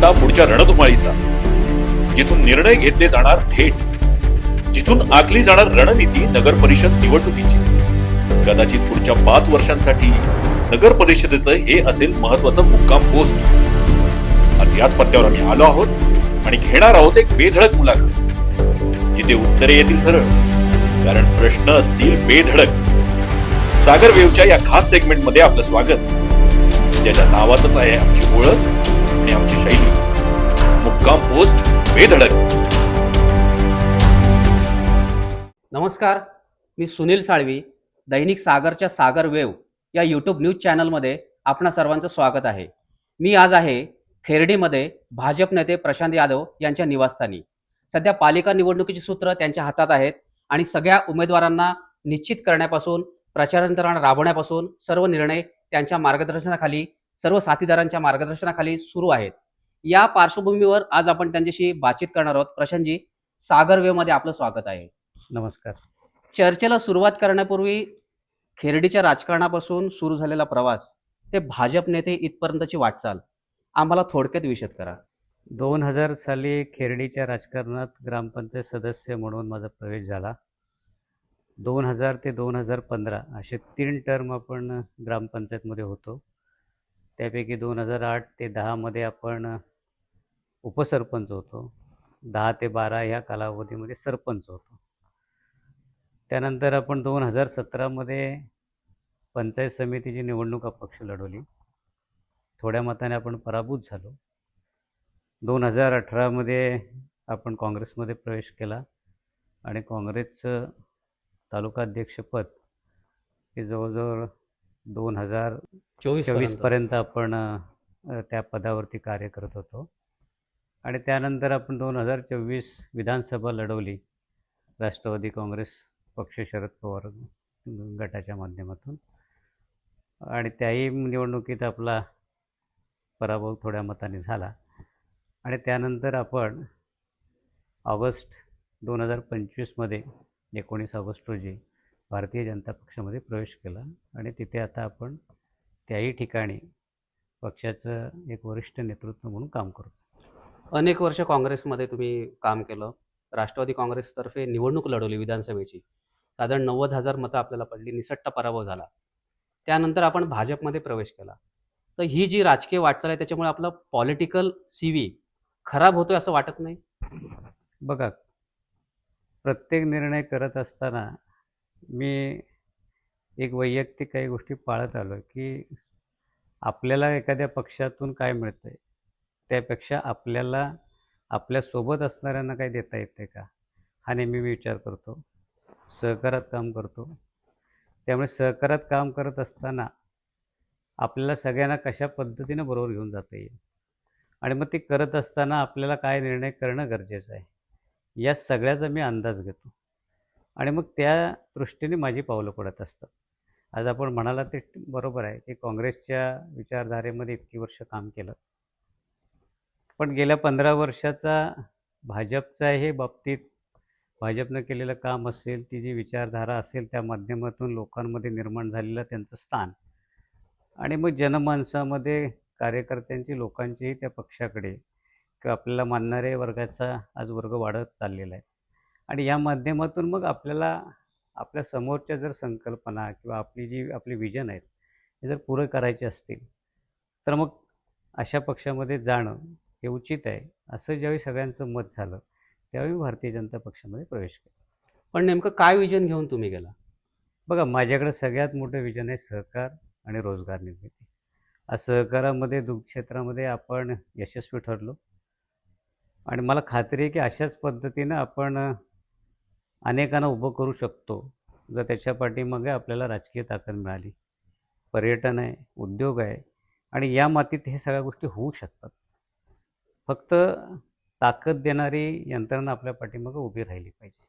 बघता पुढच्या रणधुमाळीचा. जिथून निर्णय घेतले जाणार थेट जिथून आखली जाणार रणनीती नगर परिषद निवडणुकीची. कदाचित पुढच्या पाच वर्षांसाठी नगर परिषदेचं हे असेल महत्वाचं मुक्काम पोस्ट. आज याच पत्त्यावर आम्ही आलो आहोत आणि घेणार आहोत एक बेधडक मुलाखत जिथे उत्तरे येतील सरळ कारण प्रश्न असतील बेधडक. सागर वेवच्या या खास सेगमेंटमध्ये आपलं स्वागत. ज्याच्या नावातच आहे आमची ओळख कंपोस्ट बेधडक नमस्कार मी सुनील साळवी दैनिक सागरच्या सागर वेव या यूट्यूब न्यूज चॅनलमध्ये आपणा सर्वांचं स्वागत आहे. मी आज आहे खेर्डीमध्ये भाजप नेते प्रशांत यादव यांच्या निवासस्थानी. सध्या पालिका निवडणुकीची सूत्र त्यांच्या हातात आहेत आणि सगळ्या उमेदवारांना निश्चित करण्यापासून प्रचार राबवण्यापासून सर्व निर्णय त्यांच्या मार्गदर्शनाखाली सर्व साथीदारांच्या मार्गदर्शनाखाली सुरू आहेत. या पार्श्वभूमीवर आज आपण त्यांच्याशी बातचीत करणार आहोत. प्रशांतजी सागर वेवमध्ये आपलं स्वागत आहे. नमस्कार. चर्चेला सुरुवात करण्यापूर्वी खेरडीच्या राजकारणापासून सुरू झालेला प्रवास ते भाजप नेते इथपर्यंतची वाटचाल आम्हाला थोडक्यात विशद करा. दोन हजार साली खेरडीच्या राजकारणात ग्रामपंचायत सदस्य म्हणून माझा प्रवेश झाला. दोन हजार ते दोन हजार पंधरा असे तीन टर्म आपण ग्रामपंचायतमध्ये होतो. त्यापैकी दोन हजार आठ ते दहामध्ये आपण उपसरपंच होतो. दहा ते बारा ह्या कालावधीमध्ये सरपंच होतो. त्यानंतर आपण दोन हजार सतरामध्ये पंचायत समितीची निवडणूक अपक्ष लढवली. थोड्या मताने आपण पराभूत झालो. दोन हजार अठरामध्ये आपण काँग्रेसमध्ये प्रवेश केला आणि काँग्रेसचं तालुकाध्यक्षपद हे जवळजवळ दोन हजार चोवीस चोवीसपर्यंत आपण त्या पदावरती कार्य करत होतो. आणि त्यानंतर आपण दोन हजार चोवीस विधानसभा लढवली. राष्ट्रवादी काँग्रेस पक्ष शरद पवार गटाच्या माध्यमातून. आणि त्याही निवडणुकीत आपला पराभव थोड्या मताने झाला. आणि त्यानंतर आपण ऑगस्ट दोन हजार पंचवीसमध्ये एकोणीस ऑगस्ट रोजी भारतीय जनता पक्षामध्ये प्रवेश केला. आणि तिथे आता आपण त्याही ठिकाणी पक्षाचं एक वरिष्ठ नेतृत्व म्हणून काम करतो. अनेक वर्ष काँग्रेसमध्ये तुम्ही काम केलं. राष्ट्रवादी काँग्रेसतर्फे निवडणूक लढवली विधानसभेची. साधारण नव्वद हजार मतं आपल्याला पडली निसट्टा पराभव झाला. त्यानंतर आपण भाजपमध्ये प्रवेश केला. तर ही जी राजकीय वाटचाल आहे त्याच्यामुळे आपलं पॉलिटिकल सी व्ही खराब होतोय असं वाटत नाही? बघा प्रत्येक निर्णय करत असताना मी एक वैयक्तिक काही गोष्टी पाळत आलो की आपल्याला एखाद्या पक्षातून काय मिळतं आहे त्यापेक्षा आपल्याला आपल्यासोबत असणाऱ्यांना काही देता येते का? हा नेहमी मी विचार करतो. सहकारात काम करतो. त्यामुळे सहकारात काम करत असताना आपल्याला सगळ्यांना कशा पद्धतीनं बरोबर घेऊन जाता येईल? आणि मग ते करत असताना आपल्याला काय निर्णय करणं गरजेचं आहे? या सगळ्याचा मी अंदाज घेतो. आणि मग त्या दृष्टीने माझी पावलं पडत असतात. आज आपण म्हणाला ते बरोबर आहे. की काँग्रेसच्या विचारधारेमध्ये इतकी वर्ष काम केलं. पण गेल्या पंधरा वर्षाचा भाजपचा हे बाबतीत भाजपनं केलेलं काम असेल ती जी विचारधारा असेल त्या माध्यमातून लोकांमध्ये निर्माण झालेलं त्यांचं स्थान. आणि मग जनमानसामध्ये कार्यकर्त्यांची लोकांचीही त्या पक्षाकडे किंवा आपल्याला मानणारे वर्गाचा आज वर्ग वाढत चाललेला आहे. आणि या माध्यमातून मग आपल्याला आपल्या समोरच्या जर संकल्पना किंवा आपली जी आपली विजन आहेत हे जर पुरं करायचे असतील तर मग अशा पक्षामध्ये जाणं हे उचित आहे. असं ज्यावेळी सगळ्यांचं मत झालं त्यावेळी मी भारतीय जनता पक्षामध्ये प्रवेश केला. पण नेमकं काय विजन घेऊन तुम्ही गेला? बघा माझ्याकडे सगळ्यात मोठं विजन आहे सहकार आणि रोजगार निर्मिती. सहकारामध्ये दुग्ध क्षेत्रामध्ये आपण यशस्वी ठरलो. आणि मला खात्री आहे की अशाच पद्धतीनं आपण अनेकांना उभं करू शकतो जर त्याच्या पाठीमागे आपल्याला राजकीय ताकद मिळाली. पर्यटन आहे उद्योग आहे आणि या मातीत हे सगळ्या गोष्टी होऊ शकतात. फक्त ताकद देणारी यंत्रणा आपल्या पाठीमागं उभी राहिली पाहिजे.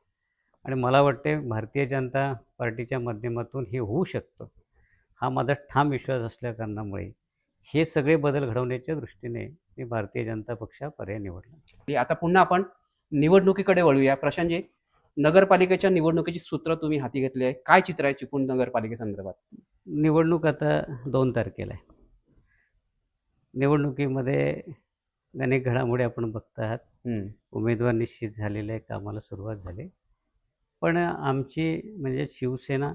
आणि मला वाटते भारतीय जनता पार्टीच्या माध्यमातून हे होऊ शकतं. हा माझा ठाम विश्वास असल्या कारणामुळे हे सगळे बदल घडवण्याच्या दृष्टीने मी भारतीय जनता पक्ष पर्याय निवडला. आता पुन्हा आपण निवडणुकीकडे वळूया. प्रशांतजी नगरपालिकेच्या निवडणुकीची सूत्र तुम्ही हाती घेतली आहे. काय चित्र आहे चिपळूण नगरपालिकेसंदर्भात निवडणूक आता दोन तारखेला आहे. निवडणुकीमध्ये अनेक घडामोडी आपण बघत आहात. उमेदवार निश्चित झालेले आहे कामाला सुरुवात झाली पण आमची म्हणजे शिवसेना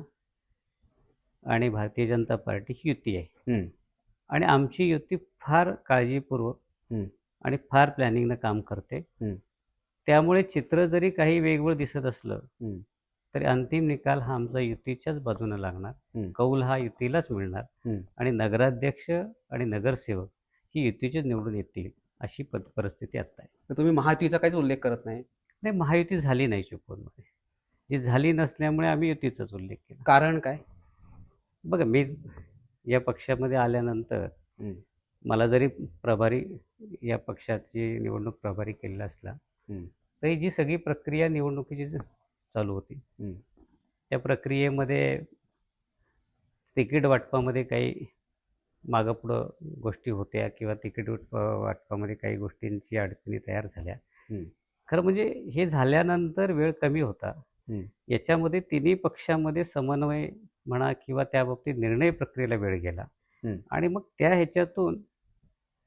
आणि भारतीय जनता पार्टी ही युती आहे. आणि आमची युती फार काळजीपूर्वक. आणि फार प्लॅनिंगनं काम करते. त्यामुळे चित्र जरी काही वेगवेगळं दिसत असलं. तरी अंतिम निकाल हा आमचा युतीच्याच बाजूने लागणार. कौल हा युतीलाच मिळणार. आणि नगराध्यक्ष आणि नगरसेवक ही युतीचेच निवडून येतील अशी पद परिस्थिती आता आहे तर तुम्ही महायुतीचा काहीच उल्लेख करत नाही नाही महायुती झाली नाही चिपळूणमध्ये जी झाली नसल्यामुळे आम्ही युतीचाच उल्लेख केला कारण काय बघा मी या पक्षामध्ये आल्यानंतर. मला जरी प्रभारी या पक्षाची निवडणूक प्रभारी केलेला असला. तरी जी सगळी प्रक्रिया निवडणुकीची चालू होती. त्या प्रक्रियेमध्ये तिकीट वाटपामध्ये काही मागं पुढं गोष्टी होत्या किंवा तिकीट वाटप वाटपामध्ये काही गोष्टींची अडचणी तयार झाल्या. खरं म्हणजे हे झाल्यानंतर वेळ कमी होता. याच्यामध्ये तिन्ही पक्षामध्ये समन्वय म्हणा किंवा त्या बाबतीत निर्णय प्रक्रियेला वेळ गेला. आणि मग त्या ह्याच्यातून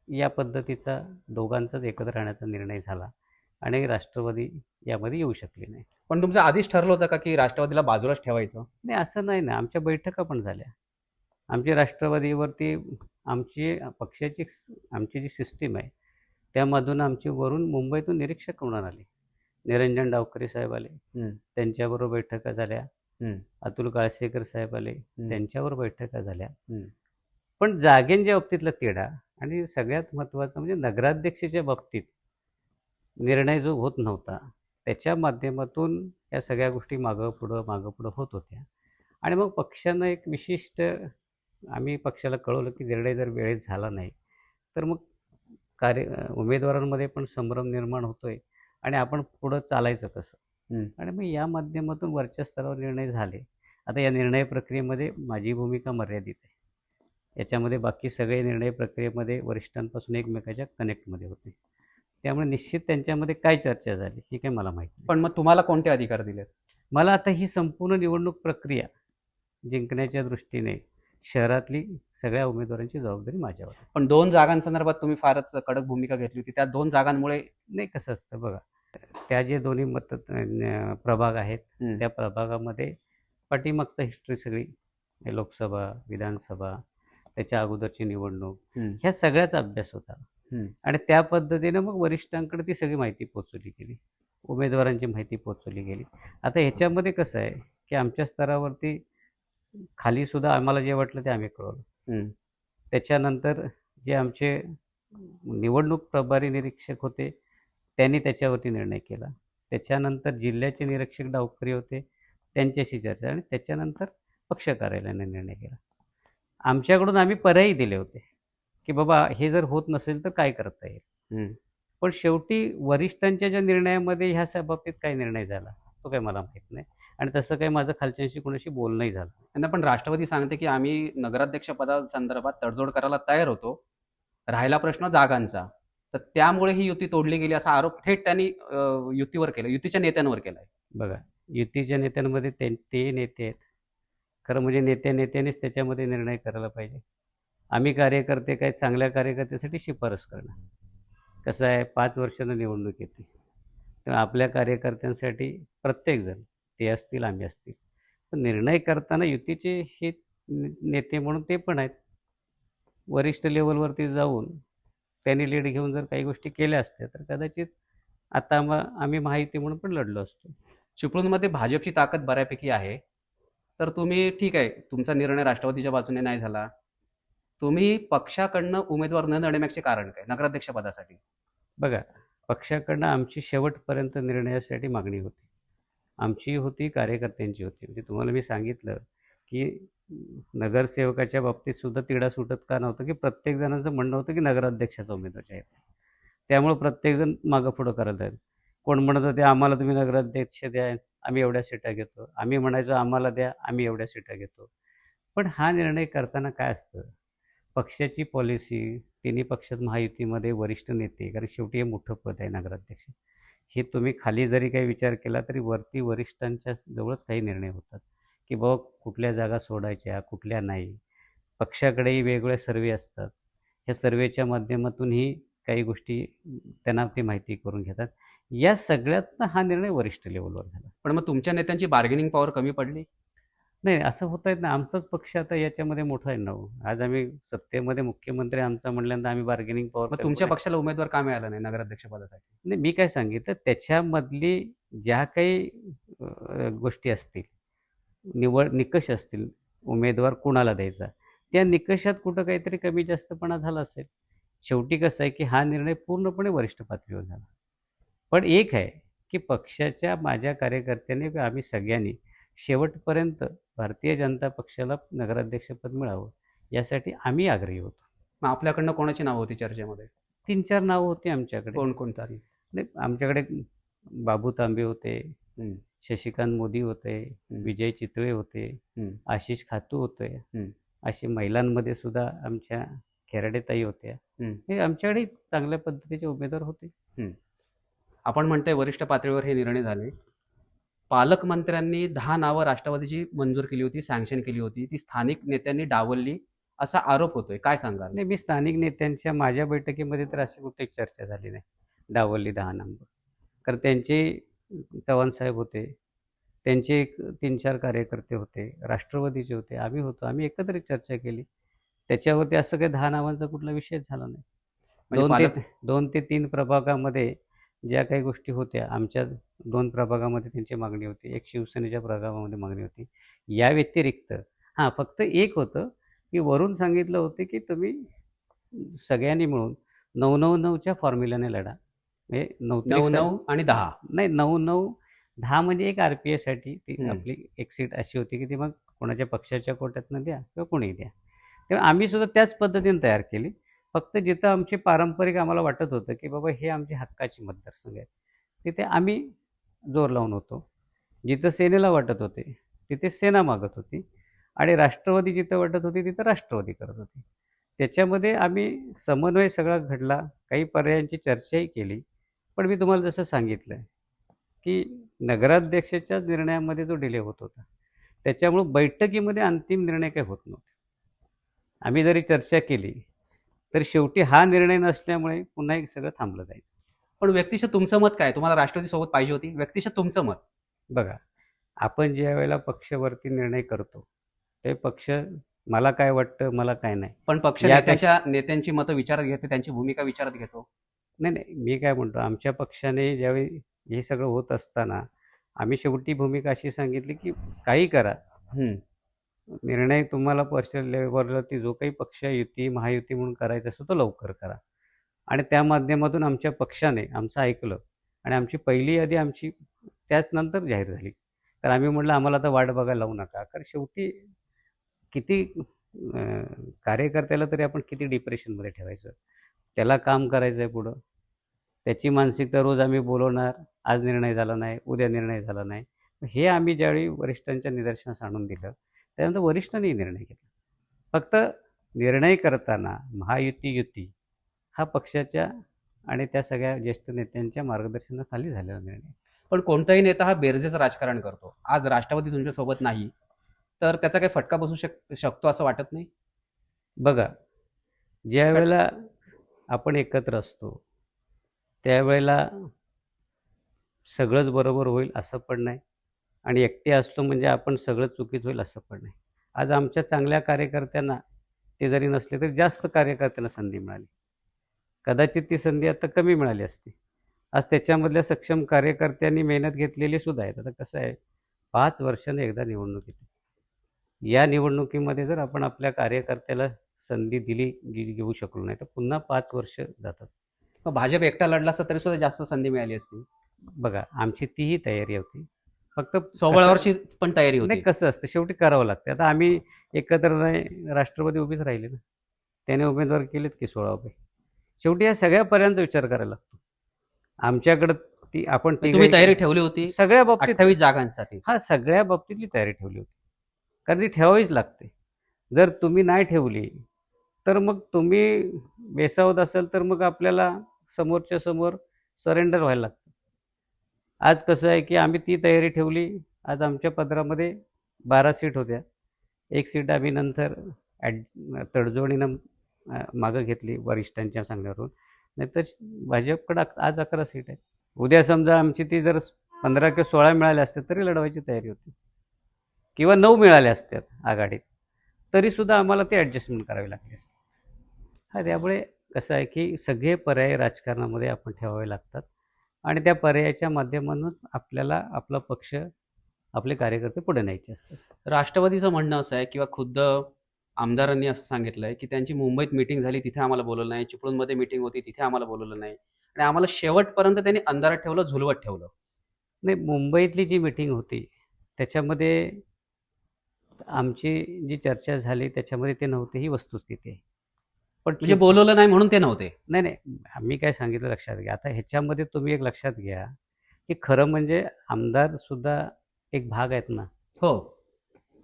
या पद्धतीचा दोघांचाच एकत्र राहण्याचा निर्णय झाला आणि राष्ट्रवादी यामध्ये येऊ शकली नाही. पण तुमचं आधीच ठरलं होतं का की राष्ट्रवादीला बाजूलाच ठेवायचं? नाही असं नाही ना. आमच्या बैठका पण झाल्या. आमची राष्ट्रवादीवरती आमची पक्षाची आमची जी सिस्टीम आहे त्यामधून आमची वरून मुंबईतून निरीक्षक म्हणून आले निरंजन डावकरे साहेब आले. त्यांच्याबरोबर बैठका झाल्या. अतुल काळसेकर साहेब आले. त्यांच्यावर बैठका झाल्या. पण जागेंच्या बाबतीतला तिढा आणि सगळ्यात महत्त्वाचं म्हणजे नगराध्यक्षाच्या बाबतीत निर्णय जो होत नव्हता त्याच्या माध्यमातून या सगळ्या गोष्टी मागं पुढं मागं पुढं होत होत्या आणि मग पक्षानं एक विशिष्ट आम्ही पक्षाला कळवलं की निर्णय जर वेळेत झाला नाही तर मग कार्य उमेदवारांमध्ये पण संभ्रम निर्माण होतोय आणि आपण पुढं चालायचं कसं. आणि मग या माध्यमातून वरच्या स्तरावर निर्णय झाले. आता या निर्णय प्रक्रियेमध्ये माझी भूमिका मर्यादित आहे. याच्यामध्ये बाकी सगळे निर्णय प्रक्रियेमध्ये वरिष्ठांपासून एकमेकाच्या कनेक्टमध्ये होते. त्यामुळे निश्चित त्यांच्यामध्ये काय चर्चा झाली ही काही मला माहीत पण मग तुम्हाला कोणते अधिकार दिलेत? मला आता ही संपूर्ण निवडणूक प्रक्रिया जिंकण्याच्या दृष्टीने शहरातली सगळ्या उमेदवारांची जबाबदारी माझ्यावर. पण दोन जागांसंदर्भात तुम्ही फारच कडक भूमिका घेतली होती त्या दोन जागांमुळे नाही कसं असतं बघा त्या जे दोन्ही मत प्रभाग आहेत. त्या प्रभागामध्ये पाठीमागचा हिस्ट्री सगळी लोकसभा विधानसभा त्याच्या अगोदरची निवडणूक. ह्या सगळ्याचा अभ्यास होता. आणि त्या पद्धतीने मग वरिष्ठांकडे ती सगळी माहिती पोचवली गेली उमेदवारांची माहिती पोचवली गेली आता ह्याच्यामध्ये कसं आहे की आमच्या स्तरावरती खाली सुद्धा आम्हाला जे वाटलं ते आम्ही कळवलं. त्याच्यानंतर जे आमचे निवडणूक प्रभारी निरीक्षक होते त्यांनी त्याच्यावरती निर्णय केला. त्याच्यानंतर जिल्ह्याचे निरीक्षक डावकरी होते त्यांच्याशी चर्चा आणि त्याच्यानंतर पक्ष कार्यालयाने निर्णय केला. आमच्याकडून आम्ही पर्यायी दिले होते की बाबा हे जर होत नसेल तर काय करता येईल. पण शेवटी वरिष्ठांच्या ज्या निर्णयामध्ये ह्या बाबतीत काय निर्णय झाला तो काही मला माहीत नाही. आणि तसं काही माझं खालच्यांशी कोणाशी बोलणंही झालं. त्यांना पण राष्ट्रवादी सांगते की आम्ही नगराध्यक्ष पदासंदर्भात तडजोड करायला तयार होतो. राहिला प्रश्न जागांचा. तर त्यामुळे ही युती तोडली गेली असा आरोप थेट त्यांनी युतीवर केला युतीच्या नेत्यांवर केलाय. बघा युतीच्या नेत्यांमध्ये ते नेते आहेत. खरं म्हणजे नेत्या नेत्यानेच त्याच्यामध्ये निर्णय करायला पाहिजे. आम्ही कार्यकर्ते काय चांगल्या कार्यकर्त्यासाठी शिफारस करणार. कसं आहे पाच वर्षानं निवडणूक येते. तेव्हा आपल्या कार्यकर्त्यांसाठी प्रत्येकजण ते असतील आम्ही असतील. पण निर्णय करताना युतीचे हे नेते म्हणून ते पण आहेत. वरिष्ठ लेवलवरती जाऊन त्यांनी लीड घेऊन जर काही गोष्टी केल्या असत्या तर कदाचित आता आम्हा आम्ही माहिती म्हणून पण लढलो असतो. चिपळूणमध्ये भाजपची ताकद बऱ्यापैकी आहे. तर तुम्ही ठीक आहे तुमचा निर्णय राष्ट्रवादीच्या बाजूने नाही झाला. तुम्ही पक्षाकडनं उमेदवार न देण्यामागचे कारण काय? नगराध्यक्ष पदासाठी बघा पक्षाकडनं आमची शेवटपर्यंत निर्णयासाठी मागणी होती. आमची होती कार्यकर्त्यांची होती. म्हणजे तुम्हाला मी सांगितलं की नगरसेवकाच्या बाबतीत सुद्धा तिढा सुटत का नव्हतं की प्रत्येक जणांचं म्हणणं होतं की नगराध्यक्षाचा उमेदवार आहे. त्यामुळे प्रत्येकजण मागं पुढं करत आहेत. कोण म्हणत होते आम्हाला तुम्ही नगराध्यक्ष द्या आम्ही एवढ्या सीटा घेतो. आम्ही म्हणायचो आम्हाला द्या आम्ही एवढ्या सीटा घेतो. पण हा निर्णय करताना काय असतं? पक्षाची पॉलिसी तिन्ही पक्षात महायुतीमध्ये वरिष्ठ नेते कारण शेवटी हे मोठं पद आहे नगराध्यक्ष. हे तुम्ही खाली जरी काही विचार केला तरी वरती वरिष्ठांच्या जवळच काही निर्णय होतात. की बाबा कुठल्या जागा सोडायच्या कुठल्या नाही? पक्षाकडेही वेगवेगळे सर्वे असतात. ह्या सर्वेच्या माध्यमातूनही काही गोष्टी त्यांना ते माहिती करून घेतात. या सगळ्यातनं हा निर्णय वरिष्ठ लेवलवर झाला. पण मग तुमच्या नेत्यांची बार्गेनिंग पॉवर कमी पडली? नाही असं होता येत ना आमचाच पक्ष आता याच्यामध्ये मोठा आहे ना हो. आज आम्ही सत्तेमध्ये मुख्यमंत्री आमचा म्हणल्यानंतर आम्ही बार्गेनिंग पॉवर तुमच्या पक्षाला उमेदवार का मिळाला नाही नगराध्यक्ष पदासाठी नाही मी काय सांगितलं त्याच्यामधली ज्या काही अ, गोष्टी असतील निवड निकष असतील उमेदवार कुणाला द्यायचा त्या निकषात कुठं काहीतरी कमी जास्तपणा झाला असेल. शेवटी कसं आहे की हा निर्णय पूर्णपणे वरिष्ठ पातळीवर झाला. पण एक आहे की पक्षाच्या माझ्या कार्यकर्त्यांनी व आम्ही सगळ्यांनी शेवटपर्यंत भारतीय जनता पक्षाला नगराध्यक्षपद मिळावं यासाठी आम्ही आग्रही होतो. मग आपल्याकडनं कोणाची नावं होती चर्चेमध्ये? तीन चार नावं होती आमच्याकडे. कोण कोण तरी नाही आमच्याकडे बाबू तांबे होते. शशिकांत मोदी होते विजय चितळे होते. आशिष खातू होते. असे महिलांमध्ये सुद्धा आमच्या खेराडेताई होत्या. हे आमच्याकडे चांगल्या पद्धतीचे उमेदवार होते. आपण म्हणतोय वरिष्ठ पातळीवर हे निर्णय झाले. पालकमंत्र्यांनी दहा नावं राष्ट्रवादीची मंजूर केली होती सँक्शन केली होती. ती स्थानिक नेत्यांनी डावलली असा आरोप होतोय. काय सांगाल? नाही मी स्थानिक नेत्यांच्या माझ्या बैठकीमध्ये तर अशी कुठे चर्चा झाली नाही. डावलली दहा नंबर कारण त्यांचे चव्हाण साहेब होते त्यांचे एक तीन चार कार्यकर्ते होते राष्ट्रवादीचे होते आम्ही होतो. आम्ही एकत्रित चर्चा केली. त्याच्यावरती असं काही दहा नावांचा कुठला विषयच झाला नाही. म्हणजे दोन ते दोन ते तीन प्रभागामध्ये ज्या काही गोष्टी होत्या आमच्या दोन प्रभागामध्ये त्यांची मागणी होती एक शिवसेनेच्या प्रभागामध्ये मागणी होती. या व्यतिरिक्त हां फक्त एक होतं की वरून सांगितलं होतं की तुम्ही सगळ्यांनी मिळून नऊ नऊ नऊच्या फॉर्म्युल्याने लढा. म्हणजे नऊ नऊ नऊ आणि दहा. नाही नऊ नऊ दहा म्हणजे एक आर पी साठी ती. आपली एक सीट अशी होती की ती मग कोणाच्या पक्षाच्या कोट्यातनं द्या किंवा कोणीही द्या. तेव्हा आम्ही सुद्धा त्याच पद्धतीने तयार केली. फक्त जिथं आमचे पारंपरिक आम्हाला वाटत होतं की बाबा हे आमची हक्काची मतदारसंघ आहेत तिथे आम्ही जोर लावून होतो. जिथं सेनेला वाटत होते तिथे सेना मागत होती आणि राष्ट्रवादी जिथं वाटत होती तिथं राष्ट्रवादी करत होती. त्याच्यामध्ये आम्ही समन्वय सगळा घडला काही पर्यायांची चर्चाही केली. पण मी तुम्हाला जसं सांगितलं की नगराध्यक्षाच्या निर्णयामध्ये जो डिले होत होता त्याच्यामुळं बैठकीमध्ये अंतिम निर्णय काही होत नव्हते. आम्ही जरी चर्चा केली तर शेवटी हा निर्णय नसल्यामुळे पुन्हा एक सगळं थांबलं जायचं. पण व्यक्तिशः तुमचं मत काय? तुम्हाला राष्ट्रवादी सोबत पाहिजे होती. व्यक्तिशः तुमचं मत. बघा आपण ज्या वेळेला पक्षवरती निर्णय करतो ते पक्ष मला काय वाटतं मला काय नाही. पण पक्ष या नेत्याच्या नेत्यांची मतं विचारात घेते त्यांची भूमिका विचारात घेतो. नाही नाही मी काय म्हणतो आमच्या पक्षाने ज्यावेळी हे सगळं होत असताना आम्ही शेवटी भूमिका अशी सांगितली की काही करा. निर्णय तुम्हाला पर्सनल लेवलवरती जो काही पक्ष युती महायुती म्हणून करायचा असतो तो लवकर करा. आणि त्या माध्यमातून आमच्या पक्षाने आमचं ऐकलं आणि आमची पहिली यादी आमची त्याच नंतर जाहीर झाली. तर आम्ही म्हटलं आम्हाला आता वाट बघायला लावू नका. कारण शेवटी किती कार्यकर्त्याला तरी आपण किती डिप्रेशनमध्ये ठेवायचं? त्याला काम करायचं आहे पुढं. त्याची मानसिकता रोज आम्ही बोलवणार. आज निर्णय झाला नाही उद्या निर्णय झाला नाही. हे आम्ही ज्यावेळी वरिष्ठांच्या निदर्शनास आणून दिलं त्यानंतर वरिष्ठांनी निर्णय घेतला. फक्त निर्णय करताना महायुती युती हा पक्षाच्या आणि त्या सगळ्या ज्येष्ठ नेत्यांच्या मार्गदर्शनाखाली झालेला निर्णय. पण कोणताही नेता हा बेरजेचं राजकारण करतो. आज राष्ट्रवादी तुमच्यासोबत नाही तर त्याचा काही फटका बसू शक शकतो असं वाटत नाही? बघा ज्या वेळेला आपण एकत्र असतो त्यावेळेला सगळंच बरोबर होईल असं पण नाही. आणि एकटे असतो म्हणजे आपण सगळं चुकीचं होईल असं पण नाही. आज आमच्या चांगल्या कार्यकर्त्यांना ते जरी नसले तरी जास्त कार्यकर्त्यांना संधी मिळाली. कदाचित ती संधी आता कमी मिळाली असती. आज त्याच्यामधल्या सक्षम कार्यकर्त्यांनी मेहनत घेतलेली सुद्धा आहेत. आता कसं आहे पाच वर्षाने एकदा निवडणूक येते. या निवडणुकीमध्ये जर आपण आपल्या कार्यकर्त्याला संधी दिली घेऊ शकलो नाही तर पुन्हा पाच वर्ष जातात. मग भाजप एकटा लढला असता तरी सुद्धा जास्त संधी मिळाली असती. बघा आमची तीही तयारी होती. फक्त सोबळावरची पण तयारी नाही होती कसं असतं? शेवटी करावं लागतं. आता आम्ही एकत्र नाही राष्ट्रवादी उभीच राहिले ना. त्याने उमेदवार केलेत की सोळा उभे. शेवटी या सगळ्या पर्यंत विचार करायला लागतो. आमच्याकडं ती आपण तुम्ही तयारी ठेवली होती सगळ्या बाबतीत अठ्ठावीस जागांसाठी. हा सगळ्या बाबतीतली तयारी ठेवली होती. कारण ती ठेवावीच लागते. जर तुम्ही नाही ठेवली तर मग तुम्ही बेसावत असाल तर मग आपल्याला समोरच्या समोर सरेंडर व्हायला लागतं. आज कसं आहे की आम्ही ती तयारी ठेवली. आज आमच्या पदरामध्ये बारा सीट होत्या. एक सीट आम्ही नंतर ॲड तडजोडीनं मागं घेतली वरिष्ठांच्या सांगण्यावरून. नाहीतर भाजपकडे आज अकरा सीट आहे उद्या समजा आमची ती जर पंधरा किंवा सोळा मिळाल्या असत्या तरी लढवायची तयारी होती. किंवा नऊ मिळाल्या असत्यात आघाडीत. तरीसुद्धा आम्हाला ते ॲडजस्टमेंट करावी लागली असते. हा त्यामुळे कसं आहे की सगळे पर्याय राजकारणामध्ये आपण ठेवावे लागतात. आणि त्या पर्यायाच्या माध्यमातून आपल्याला आपला पक्ष आपले कार्यकर्ते पुढे न्यायचे असतात. राष्ट्रवादीचं म्हणणं असं आहे किंवा खुद्द आमदारांनी असं सांगितलंय की त्यांची मुंबईत मिटिंग झाली तिथे आम्हाला बोलवलं नाही. चिपळूणमध्ये मिटिंग होती तिथे आम्हाला बोलवलं नाही. आणि आम्हाला शेवटपर्यंत त्यांनी अंधारात ठेवलं झुलवत ठेवलं. नाही मुंबईतली जी मिटिंग होती त्याच्यामध्ये आमची जी चर्चा झाली त्याच्यामध्ये ते नव्हते ही वस्तुस्थिती आहे. पण म्हणजे बोलवलं नाही म्हणून ते नव्हते. नाही नाही. आम्ही काय सांगितलं लक्षात घ्या. आता ह्याच्यामध्ये तुम्ही एक लक्षात घ्या की खरं म्हणजे आमदार सुद्धा एक भाग आहेत ना. हो.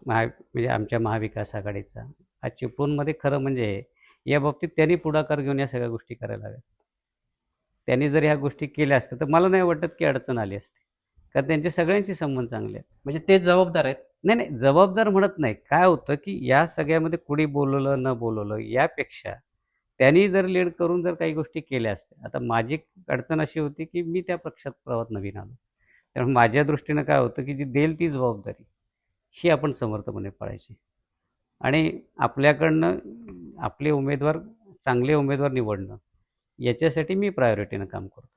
महा म्हणजे आमच्या महाविकास आघाडीचा. आज चिपळूणमध्ये खरं म्हणजे या बाबतीत त्यांनी पुढाकार घेऊन या सगळ्या गोष्टी करायला हव्यात. त्यांनी जर ह्या गोष्टी केल्या असत्या तर मला नाही वाटत की अडचण आली असते. कारण त्यांचे सगळ्यांचे संबंध चांगले आहेत. म्हणजे तेच जबाबदार आहेत? नाही नाही जबाबदार म्हणत नाही. काय होतं की या सगळ्यामध्ये कुणी बोलवलं न बोलवलं यापेक्षा त्यांनी जर लीड करून जर काही गोष्टी केल्या असत्या. आता माझी अडचण अशी होती की मी त्या पक्षात प्रवाहात नवीन आलो. त्यामुळे माझ्या दृष्टीनं काय होतं की जी देईल ती जबाबदारी ही आपण समर्थपणे पाळायची. आणि आपल्याकडनं आपले उमेदवार चांगले उमेदवार निवडणं याच्यासाठी मी प्रायोरिटीनं काम करतो.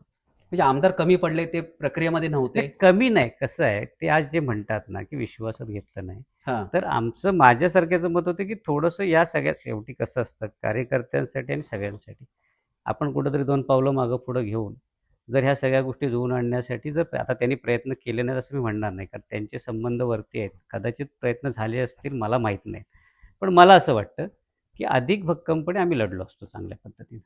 म्हणजे आमदार कमी पडले ते प्रक्रियेमध्ये नव्हते. कमी नाही. कसं आहे ते आज जे म्हणतात ना की विश्वासात घेतलं नाही. हा. तर आमचं माझ्यासारख्याचं मत होतं की थोडंसं या सगळ्या शेवटी कसं असतं कार्यकर्त्यांसाठी आणि सगळ्यांसाठी. आपण कुठंतरी दोन पावलं मागं पुढं घेऊन जर ह्या सगळ्या गोष्टी जुळून आणण्यासाठी जर आता त्यांनी प्रयत्न केले नाहीत असं मी म्हणणार नाही. कारण त्यांचे संबंध वरती आहेत. कदाचित प्रयत्न झाले असतील मला माहीत नाही पण मला असं वाटतं की अधिक भक्कमपणे आम्ही लढलो असतो चांगल्या पद्धतीने.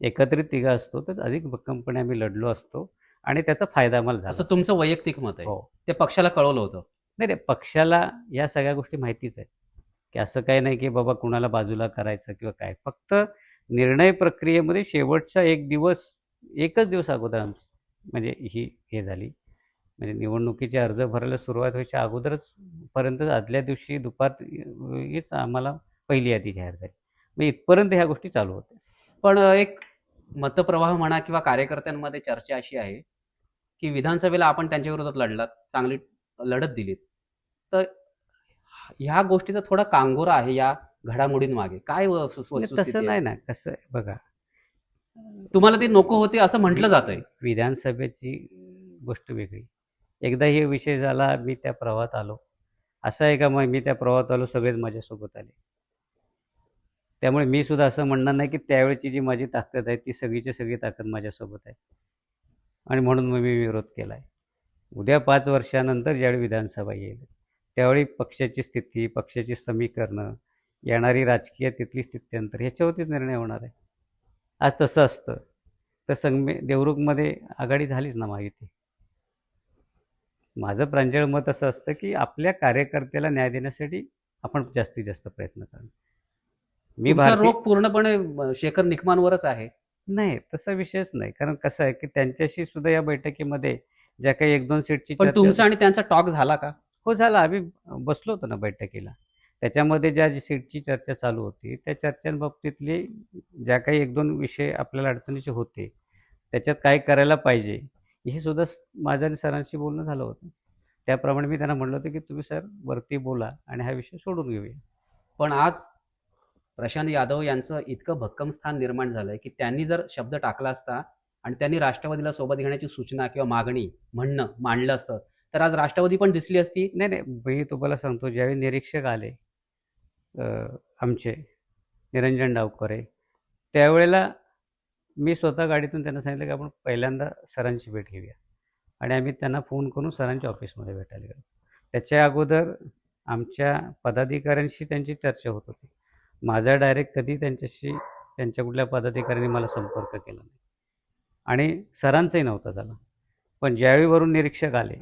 एकत्रित तिघा असतो तर अधिक भक्कमपणे आम्ही लढलो असतो आणि त्याचा फायदा आम्हाला झाला असं तुमचं वैयक्तिक मत आहे? हो. ते पक्षाला कळवलं होतं? नाही नाही पक्षाला या सगळ्या गोष्टी माहितीच आहेत. की असं काही नाही की बाबा कुणाला बाजूला करायचं किंवा काय. फक्त निर्णय प्रक्रियेमध्ये शेवटचा एक दिवस एकच दिवस अगोदर म्हणजे ही हे झाली. म्हणजे निवडणुकीचे अर्ज भरायला सुरुवात व्हायच्या अगोदरच पर्यंत आदल्या दिवशी दुपार हीच आम्हाला पहिली यादी जाहीर झाली. मग इथपर्यंत ह्या गोष्टी चालू होत्या. पण एक मतप्रवाह म्हणा किंवा कार्यकर्त्यांमध्ये चर्चा अशी आहे की विधानसभेला आपण त्यांच्या विरोधात लढलात चांगली लढत दिलीत. तर ह्या गोष्टीचा थोडा कांगोरा आहे या घडामोडींमागे. काय तसं? नाही ना कसं आहे बघा. तुम्हाला ते नको होते असं म्हटलं जातंय. विधानसभेची गोष्ट वेगळी. एकदा हे विषय झाला मी त्या प्रवाहात आलो. असं आहे का मग मी त्या प्रवाहात आलो सगळेच माझ्यासोबत आले? त्यामुळे मी सुद्धा असं म्हणणार नाही की त्यावेळची जी माझी ताकद आहे ती सगळीची सगळी ताकद माझ्यासोबत आहे. आणि म्हणून मग मी विरोध केला आहे उद्या पाच वर्षानंतर ज्यावेळी विधानसभा येईल त्यावेळी पक्षाची स्थिती पक्षाची समीकरणं येणारी राजकीय तिथली स्थित्यंतर ह्याच्यावरतीच निर्णय होणार आहे. आज तसं असतं तर संगमे देवरुखमध्ये आघाडी झालीच ना माहिती माझं प्रांजळ मत असं असतं की आपल्या कार्यकर्त्याला न्याय देण्यासाठी आपण जास्तीत जास्त प्रयत्न करणं. मी तुमचा भारतीय रोग पूर्णपणे अं, शेखर निकमांवरच आहे. नाही तसा विषयच नाही. कारण कसं आहे की त्यांच्याशी सुद्धा या बैठकीमध्ये ज्या काही एक दोन सीटची पण चर्चा- तुमचा आणि त्यांचा टॉक झाला का? हो झाला. आम्ही बसलो होतो ना बैठकीला. त्याच्यामध्ये ज्या जी सीटची चर्चा चालू होती त्या चर्चांबाबतीतले ज्या काही एक दोन विषय आपल्याला अडचणीचे होते त्याच्यात काय करायला पाहिजे हे सुद्धा स- माझं आणि सरांशी बोलणं झालं होतं. त्याप्रमाणे मी त्यांना म्हणलं होतं की तुम्ही सर वरती बोला आणि हा विषय सोडून घेऊया. पण आज प्रशांत यादव यांचं इतकं भक्कम स्थान निर्माण झालंय की त्यांनी जर शब्द टाकला असता आणि त्यांनी राष्ट्रवादीला सोबत घेण्याची सूचना किंवा मागणी म्हणणं मांडलं असतं तर आज राष्ट्रवादी पण दिसली असती? नाही नाही. मी तुम्हाला सांगतो ज्यावेळी निरीक्षक आले आमचे निरंजन डावकरे त्यावेळेला मी स्वतः गाडीतून त्यांना सांगितलं की आपण पहिल्यांदा सरांची भेट घेऊया. आणि आम्ही त्यांना फोन करून सरांच्या ऑफिसमध्ये भेटायला गेलो. त्याच्या अगोदर आमच्या पदाधिकाऱ्यांशी त्यांची चर्चा होत होती. माझा डायरेक्ट कधी त्यांच्याशी त्यांच्या कुठल्या पदाधिकाऱ्यांनी मला संपर्क केला नाही. आणि सरांचाही नव्हता झाला. पण ज्यावेळी वरून निरीक्षक आले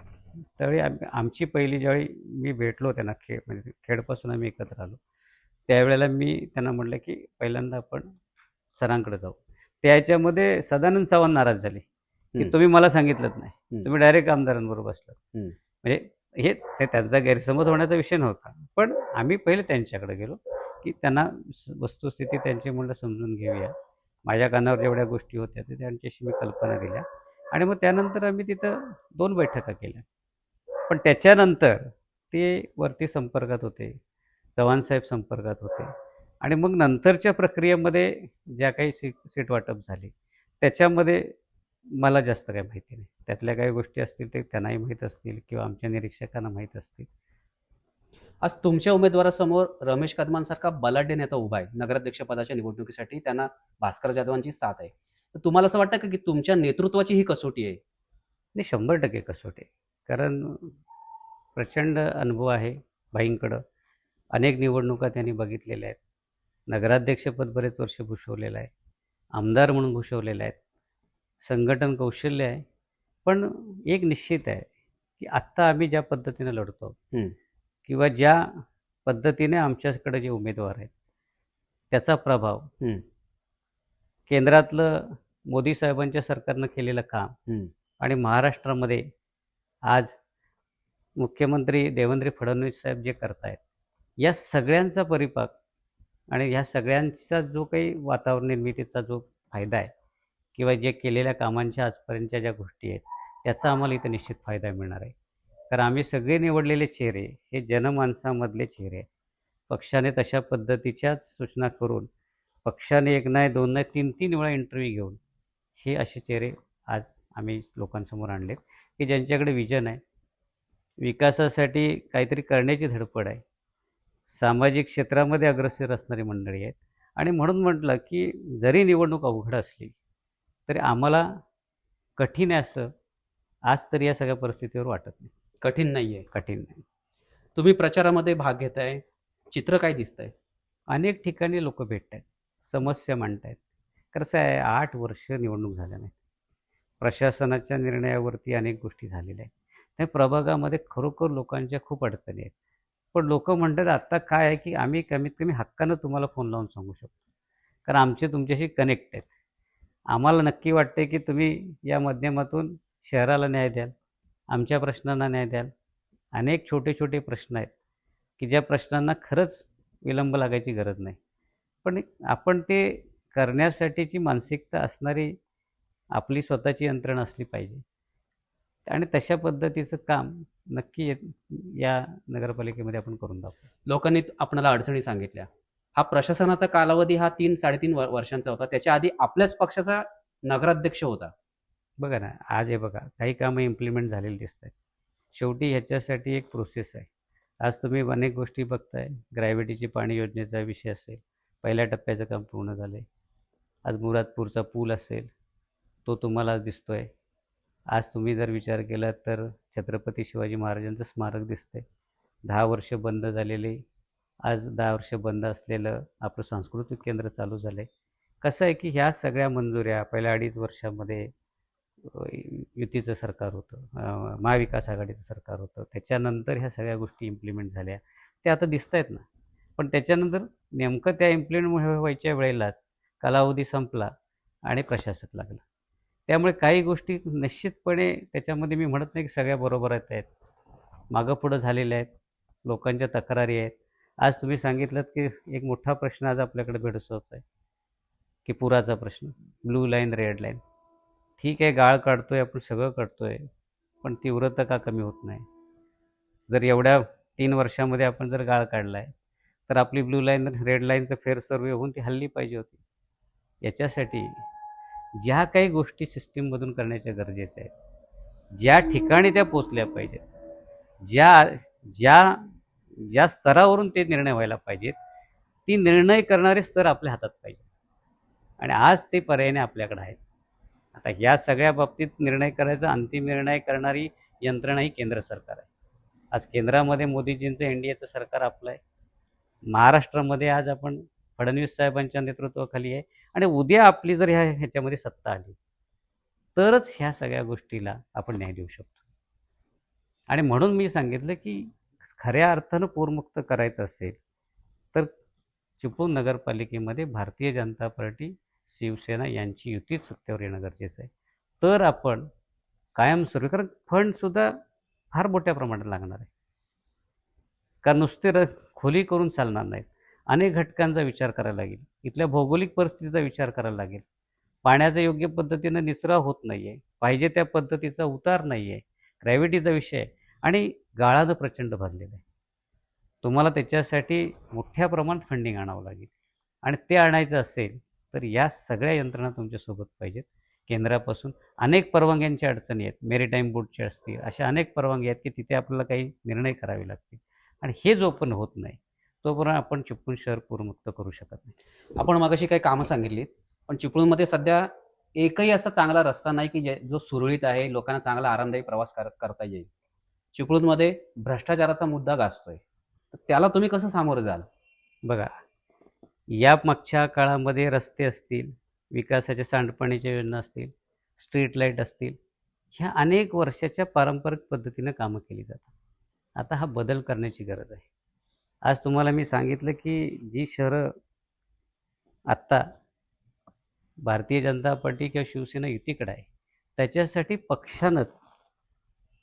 त्यावेळी आम आमची पहिली ज्यावेळी मी भेटलो त्यांना खेड म्हणजे खेडपासून आम्ही एकत्र आलो त्यावेळेला मी त्यांना म्हटलं की पहिल्यांदा आपण सरांकडे जाऊ. त्याच्यामध्ये सदानंद चव्हाण नाराज झाले की. तुम्ही मला सांगितलंच नाही. तुम्ही डायरेक्ट आमदारांबरोबर बसलात. म्हणजे हे त्यांचा गैरसमज होण्याचा विषय नव्हता. पण आम्ही पहिले त्यांच्याकडे गेलो. की त्यांना स- वस्तुस्थिती त्यांची म्हणलं समजून घेऊया. माझ्या कानावर जेवढ्या गोष्टी होत्या ते त्यांच्याशी मी कल्पना दिल्या आणि मग त्यानंतर आम्ही तिथं दोन बैठका केल्या. पण त्याच्यानंतर ते वरती संपर्कात होते. चव्हाणसाहेब संपर्कात होते. आणि मग नंतरच्या प्रक्रियेमध्ये ज्या काही सीट सीट वाटप झाली त्याच्यामध्ये मला जास्त काही माहिती नाही. त्यातल्या काही गोष्टी असतील ते त्यांनाही माहीत असतील किंवा आमच्या निरीक्षकांना माहीत असतील. आज तुमच्या उमेदवारासमोर रमेश कदमांसारखा बलाढ्य नेता उभा आहे. नगराध्यक्ष पदाच्या निवडणुकीसाठी त्यांना भास्कर जाधवांची साथ आहे. तर तुम्हाला असं वाटतं का की तुमच्या नेतृत्वाची ही कसोटी आहे? नाही शंभर टक्के कसोटी आहे. कारण प्रचंड अनुभव आहे भाईंकडं. अनेक निवडणुका त्यांनी बघितलेल्या आहेत. नगराध्यक्षपद बरेच वर्ष भूषवलेलं आहे. आमदार म्हणून भूषवलेलं आहे संघटन कौशल्य आहे. पण एक निश्चित आहे की आत्ता आम्ही ज्या पद्धतीनं लढतो. किंवा ज्या पद्धतीने आमच्याकडे जे उमेदवार आहेत त्याचा प्रभाव. केंद्रातलं मोदी साहेबांच्या सरकारनं केलेलं काम. आणि महाराष्ट्रामध्ये आज मुख्यमंत्री देवेंद्र फडणवीस साहेब जे करतायत या सगळ्यांचा परिपाक आणि ह्या सगळ्यांचा जो काही वातावरण निर्मितीचा जो फायदा आहे किंवा जे केलेल्या कामांच्या आजपर्यंतच्या ज्या गोष्टी आहेत त्याचा आम्हाला इथं निश्चित फायदा मिळणार आहे कारण आम्ही सगळे निवडलेले चेहरे हे जनमानसामधले चेहरे आहेत. पक्षाने तशा पद्धतीच्याच सूचना करून पक्षाने एक नाही दोन नाही तीन तीन वेळा इंटरव्ह्यू घेऊन हे असे चेहरे आज आम्ही लोकांसमोर आणलेत की ज्यांच्याकडे विजन आहे. विकासासाठी काहीतरी करण्याची धडपड आहे. सामाजिक क्षेत्रामध्ये अग्रसर असणारी मंडळी आहेत. आणि म्हणून म्हटलं की जरी निवडणूक अवघड असली तरी आम्हाला कठीण आहे असं आज तरी या सगळ्या परिस्थितीवर वाटत नाही. कठीण नाही आहे कठीण नाही. तुम्ही प्रचारामध्ये भाग घेताय चित्र काय दिसतंय? अनेक ठिकाणी लोक भेटत आहेत समस्या मांडत आहेत कसं आहे आठ वर्ष निवडणूक झाल्या नाहीत. प्रशासनाच्या निर्णयावरती अनेक गोष्टी झालेल्या आहेत. त्या प्रभागामध्ये खरोखर लोकांच्या खूप अडचणी आहेत. पण लोक म्हणतात आत्ता काय आहे की आम्ही कमीत कमी हक्कानं तुम्हाला फोन लावून सांगू शकतो. कारण आमचे तुमच्याशी कनेक्ट आहेत. आम्हाला नक्की वाटते की तुम्ही या माध्यमातून शहराला न्याय द्याल आमच्या प्रश्नांना न्याय द्याल. अनेक छोटे छोटे प्रश्न आहेत की ज्या प्रश्नांना खरंच विलंब लागायची गरज नाही. पण आपण ते करण्यासाठीची मानसिकता असणारी आपली स्वतःची यंत्रणा असली पाहिजे. आणि तशा पद्धतीचं काम नक्की येत- या नगरपालिकेमध्ये आपण करून दाखवू. लोकांनी आपणाला अडचणी सांगितल्या. हा प्रशासनाचा कालावधी हा तीन साडेतीन वर्षांचा होता. त्याच्या आधी आपल्याच पक्षाचा नगराध्यक्ष होता. बघा ना आज हे बघा काही कामं इम्प्लिमेंट झालेली दिसत आहेत शेवटी ह्याच्यासाठी एक प्रोसेस आहे. आज तुम्ही अनेक गोष्टी बघताय. ग्रॅव्हिटीची पाणी योजनेचा विषय असेल पहिल्या टप्प्याचं काम पूर्ण झालं आहे आज मुरादपूरचा पूल असेल तो तुम्हाला दिसतो आहे आज तुम्ही जर विचार केला तर छत्रपती शिवाजी महाराजांचं स्मारक दिसतंय. दहा वर्ष बंद झालेले. आज दहा वर्ष बंद असलेलं आपलं सांस्कृतिक केंद्र चालू झालं आहे कसं आहे की ह्या सगळ्या मंजुऱ्या पहिल्या अडीच वर्षामध्ये युतीचं सरकार होतं महाविकास आघाडीचं सरकार होतं. त्याच्यानंतर ह्या सगळ्या गोष्टी इम्प्लिमेंट झाल्या. त्या आता दिसत आहेत ना. पण त्याच्यानंतर नेमकं त्या इम्प्लिमेंट व्हायच्या वेळेलाच कालावधी संपला आणि प्रशासक लागला. त्यामुळे काही गोष्टी निश्चितपणे त्याच्यामध्ये मी म्हणत नाही की सगळ्या बरोबर आहेत आहेत. मागं पुढं झालेल्या आहेत. लोकांच्या तक्रारी आहेत. आज तुम्ही सांगितलं की एक मोठा प्रश्न आज आपल्याकडे भेडसावत आहे. की पुराचा प्रश्न. Blue line red line. ठीक आहे गाळ काढतोय आपण सगळं काढतोय पण तीव्रता का कमी होत नाही? जर एवढ्या तीन वर्षामध्ये आपण जर गाळ काढला आहे तर आपली ब्लू लाईन रेड लाईनचं फेर सर्वे होऊन ती हल्ली पाहिजे होती. याच्यासाठी ज्या काही गोष्टी सिस्टीममधून करण्याच्या गरजेच्या आहेत ज्या ठिकाणी त्या पोचल्या पाहिजेत ज्या ज्या ज्या स्तरावरून ते निर्णय व्हायला पाहिजेत ती निर्णय करणारे स्तर आपल्या हातात पाहिजे आणि आज ते पर्यायाने आपल्याकडे आहेत. आता या सगळ्या बाबतीत निर्णय करायचा अंतिम निर्णय करणारी यंत्रणा ही केंद्र सरकार आहे. आज केंद्रामध्ये मोदीजींचं एन डी एचं सरकार आपलं आहे. महाराष्ट्रामध्ये आज आपण फडणवीस साहेबांच्या नेतृत्वाखाली आहे. आणि उद्या आपली जर ह्या ह्याच्यामध्ये सत्ता आली तरच ह्या सगळ्या गोष्टीला आपण न्याय देऊ शकतो. आणि म्हणून मी सांगितलं की खऱ्या अर्थानं पूरमुक्त करायचं असेल तर चिपळूण नगरपालिकेमध्ये भारतीय जनता पार्टी शिवसेना यांची युतीच सत्तेवर येणं गरजेचं आहे. तर आपण कायमस्वरूपी कारण फंडसुद्धा फार मोठ्या प्रमाणात लागणार आहे. का नुसते र खोली करून चालणार नाहीत. अनेक घटकांचा विचार करायला लागेल. इथल्या भौगोलिक परिस्थितीचा विचार करायला लागेल. पाण्याचा योग्य पद्धतीनं निचरा होत नाही आहे पाहिजे त्या पद्धतीचा उतार नाही आहे ग्रॅव्हिटीचा विषय आहे. आणि गाळानं प्रचंड भरलेलं आहे. तुम्हाला त्याच्यासाठी मोठ्या प्रमाणात फंडिंग आणावं लागेल. आणि ते आणायचं असेल तर या सगळ्या यंत्रणा तुमच्यासोबत पाहिजेत. केंद्रापासून अनेक परवानग्यांच्या अडचणी आहेत. मेरीटाईम बोर्डच्या असतील अशा अनेक परवानगी आहेत की तिथे आपल्याला काही निर्णय करावे लागतील. आणि हे जो पण होत नाही तोपर्यंत आपण चिपळूण शहर पूरमुक्त करू शकत नाही. आपण मगाशी काही कामं सांगितलीत पण चिपळूणमध्ये सध्या एकही असा चांगला रस्ता नाही की जे जो सुरळीत आहे लोकांना चांगला आरामदायी प्रवास कर करता येईल. चिपळूणमध्ये भ्रष्टाचाराचा मुद्दा गाजतोय. तर त्याला तुम्ही कसं सामोरं जाल? बघा या मागच्या काळामध्ये रस्ते असतील विकासाच्या सांडपाणीच्या योजना असतील स्ट्रीट लाइट असतील ह्या अनेक वर्षाच्या पारंपरिक पद्धतीनं कामं केली जातात. आता हा बदल करण्याची गरज आहे. आज तुम्हाला मी सांगितलं की जी शहरं आत्ता भारतीय जनता पार्टी किंवा शिवसेना युतीकडे आहे त्याच्यासाठी पक्षानंच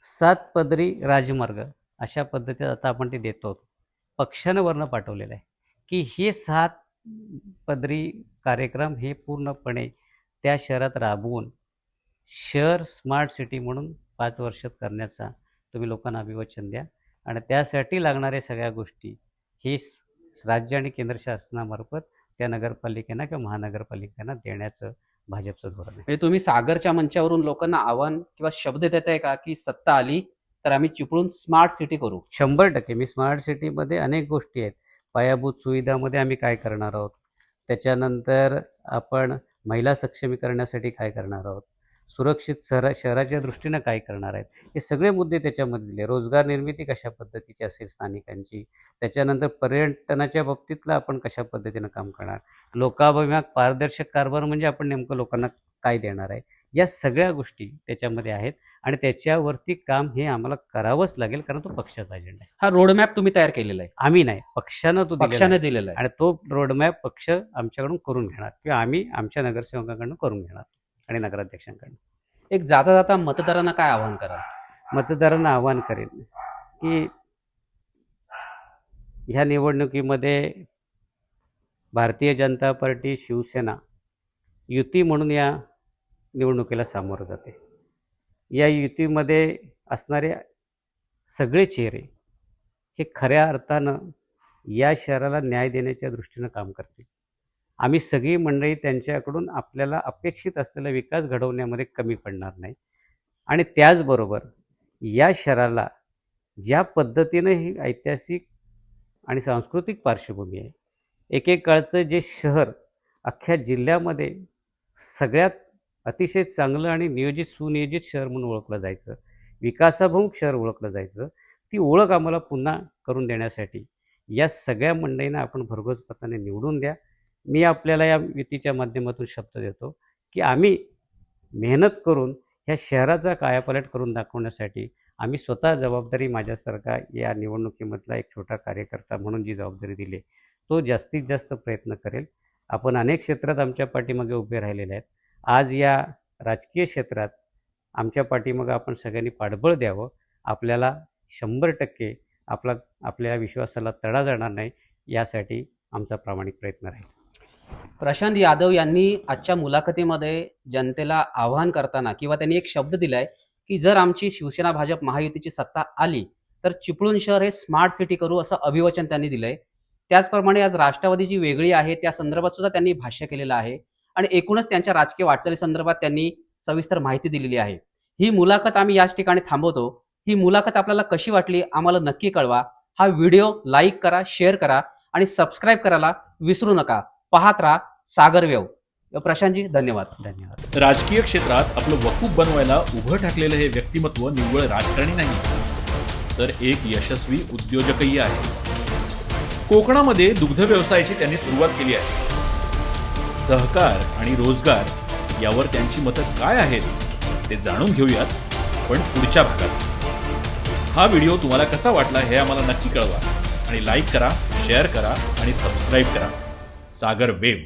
सात पदरी राजमार्ग अशा पद्धतीत आता आपण ते देतो आहोत. पक्षानं वरनं पाठवलेलं आहे की हे सात पदरी कार्यक्रम हे पूर्णपणे त्या शहरात राबवून शहर स्मार्ट सिटी म्हणून पाच वर्षात करण्याचा तुम्ही लोकांना अभिवचन द्या. आणि त्यासाठी लागणाऱ्या सगळ्या गोष्टी हे राज्य आणि केंद्र शासनामार्फत त्या नगरपालिकेना किंवा महानगरपालिकांना देण्याचं भाजपचं धोरण आहे. म्हणजे तुम्ही सागरच्या मंचावरून लोकांना आव्हान किंवा शब्द देत आहे का की सत्ता आली तर आम्ही चिपळूण स्मार्ट सिटी करू? शंभर टक्के. मी स्मार्ट सिटीमध्ये अनेक गोष्टी आहेत. पायाभूत सुविधामध्ये आम्ही काय करणार आहोत? त्याच्यानंतर आपण महिला सक्षमीकरणासाठी काय करणार आहोत? सुरक्षित शहरा शहराच्या दृष्टीनं काय करणार आहेत? हे सगळे मुद्दे त्याच्यामध्ये दिले. रोजगार निर्मिती कशा पद्धतीची असेल स्थानिकांची? त्याच्यानंतर पर्यटनाच्या बाबतीतलं आपण कशा पद्धतीनं काम करणार? लोकाभिमाग पारदर्शक कारभार म्हणजे आपण नेमकं लोकांना काय देणार आहे? या सगळ्या गोष्टी त्याच्यामध्ये आहेत आणि त्याच्यावरती काम हे आम्हाला करावंच लागेल कारण तो पक्षाचा अजेंडा आहे. हा रोडमॅप तुम्ही तयार केलेला आहे. आम्ही नाही पक्षानं तो पक्षाने. दिलेला आहे. आणि तो रोडमॅप पक्ष आमच्याकडून करून घेणार किंवा आम्ही आमच्या नगरसेवकांकडून करून घेणार आणि नगराध्यक्षांकडून. एक जाता जाता मतदारांना काय आव्हान कराल? मतदारांना आवाहन करेन की ह्या निवडणुकीमध्ये भारतीय जनता पार्टी शिवसेना युती म्हणून या निवडणुकीला सामोरं जाते. या युतीमध्ये असणारे सगळे चेहरे हे खऱ्या अर्थानं या शहराला न्याय देण्याच्या दृष्टीनं काम करतील. आम्ही सगळी मंडळी त्यांच्याकडून आपल्याला अपेक्षित असलेला विकास घडवण्यामध्ये कमी पडणार नाही. आणि त्याचबरोबर या शहराला ज्या पद्धतीनं ही ऐतिहासिक आणि सांस्कृतिक पार्श्वभूमी आहे एक एक काळचं जे शहर अख्ख्या जिल्ह्यामध्ये सगळ्यात अतिशय चांगलं आणि नियोजित सुनियोजित शहर म्हणून ओळखलं जायचं. विकासाभिमुख शहर ओळखलं जायचं. ती ओळख आम्हाला पुन्हा करून देण्यासाठी या सगळ्या मंडळींना आपण भरघोस मताने निवडून द्या. मी आपल्याला या युतीच्या माध्यमातून शब्द देतो की आम्ही मेहनत करून ह्या शहराचा कायापालट करून दाखवण्यासाठी आम्ही स्वतः जबाबदारी माझ्यासारखा या निवडणुकीमधला एक छोटा कार्यकर्ता म्हणून जी जबाबदारी दिली आहे, तो जास्तीत जास्त प्रयत्न करेल. आपण अनेक क्षेत्रात आमच्या पाठीमागे उभे राहिलेले आहेत. आज या राजकीय क्षेत्रात आमच्या पाठीमागं आपण सगळ्यांनी पाठबळ द्यावं. आपल्याला शंभर टक्के आपला आपल्या विश्वासाला तडा जाणार नाही यासाठी आमचा प्रामाणिक प्रयत्न राहील. प्रशांत यादव यांनी आजच्या मुलाखतीमध्ये जनतेला आवाहन करताना किंवा त्यांनी एक शब्द दिलाय की जर आमची शिवसेना भाजप महायुतीची सत्ता आली तर चिपळूण शहर हे स्मार्ट सिटी करू असं अभिवचन त्यांनी दिलंय. त्याचप्रमाणे आज राष्ट्रवादी जी वेगळी आहे त्या संदर्भात सुद्धा त्यांनी भाष्य केलेलं आहे. आणि एकूणच त्यांच्या राजकीय वाटचाली संदर्भात त्यांनी सविस्तर माहिती दिलेली आहे. ही मुलाखत आम्ही याच ठिकाणी थांबवतो. ही मुलाखत आपल्याला कशी वाटली आम्हाला नक्की कळवा. हा व्हिडिओ लाईक करा शेअर करा आणि सबस्क्राईब करायला विसरू नका. पाहत राहा सागरवेव प्रशांतजी धन्यवाद. धन्यवाद. राजकीय क्षेत्रात आपलं वकूप बनवायला उभं ठाकलेलं हे व्यक्तिमत्व निव्वळ राजकारणी नाही. तर एक यशस्वी उद्योजकही आहे. कोकणामध्ये दुग्ध व्यवसायाची त्यांनी सुरुवात केली आहे. सहकार आणि रोजगार यावर त्यांची मतं काय आहेत ते जाणून घेऊयात पण पुढच्या भागात. हा व्हिडिओ तुम्हाला कसा वाटला हे आम्हाला नक्की कळवा आणि लाईक करा शेअर करा आणि सबस्क्राईब करा. सागर वेब.